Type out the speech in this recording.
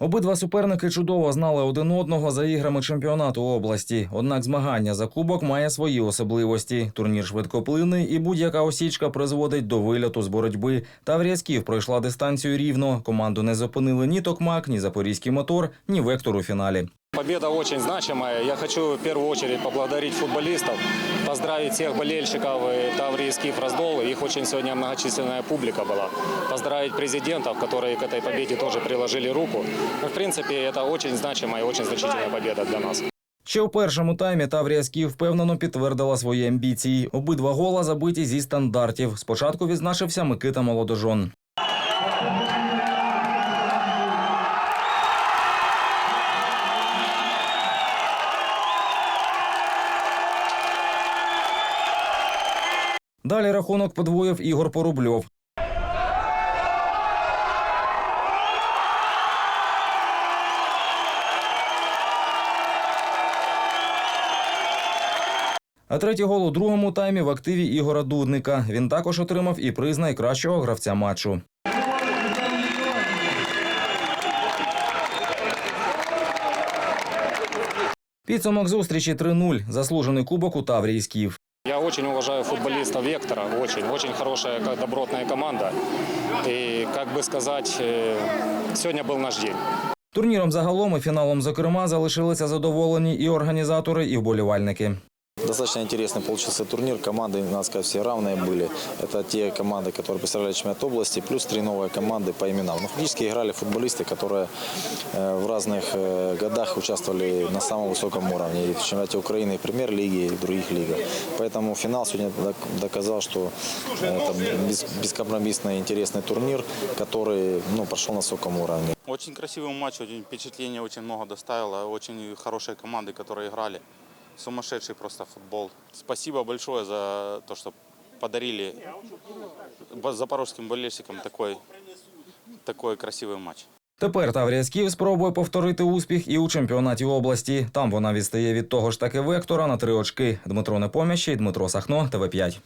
Обидва суперники чудово знали один одного за іграми чемпіонату області. Однак змагання за кубок має свої особливості. Турнір швидкоплинний і будь-яка осічка призводить до виляту з боротьби. Таврія Скіф пройшла дистанцію рівно. Команду не зупинили ні Токмак, ні Запорізький мотор, ні Вектор у фіналі Победа очень значимая. Я хочу в первую очередь поблагодарить футболистов, поздравить всех болельщиков и Таврии Скиф Раздол. Их очень сегодня многочисленная публика была. Поздравить президентов, которые к этой победе тоже приложили руку. Ну, в принципе, это очень значимая и очень значительная победа для нас. Ще у першому таймі Таврія Скіф впевнено підтвердила свої амбіції. Обидва гола забиті зі стандартів. Спочатку відзначився Микита Молодожон. Далі рахунок подвоїв Ігор Порубльов. А третій гол у другому таймі в активі Ігора Дудника. Він також отримав і приз найкращого гравця матчу. Підсумок зустрічі 3-0. Заслужений кубок у Таврії Скіф Я очень уважаю футболиста Вектора. Очень, очень хорошая, как добротная команда. И, как бы сказать, э, сегодня был наш день. Турніром загалом і фіналом, зокрема, залишилися задоволені і організатори, і вболівальники. Достаточно интересный получился турнир. Команды, надо сказать, все равные были. Это те команды, которые представляли чемпионат области, плюс три новые команды по именам. Ну, фактически играли футболисты, которые э, в разных э, годах участвовали на самом высоком уровне. И в чемпионате Украины, и премьер-лиги, и в других лигах. Поэтому финал сегодня док- доказал, что это бес- бескомпромиссный интересный турнир, который ну, прошел на высоком уровне. Очень красивый матч, очень впечатление очень много доставило. Очень хорошие команды, которые играли. Сумасшедший просто футбол. Спасибо большое за то, что подарили запорожским болельщикам такой, такой красивый матч. Тепер Таврія Скіф спробує повторити успіх і у чемпіонаті області. Там вона відстає від того ж таки вектора на три очки. Дмитро Непомящий, Дмитро Сахно, ТВ5.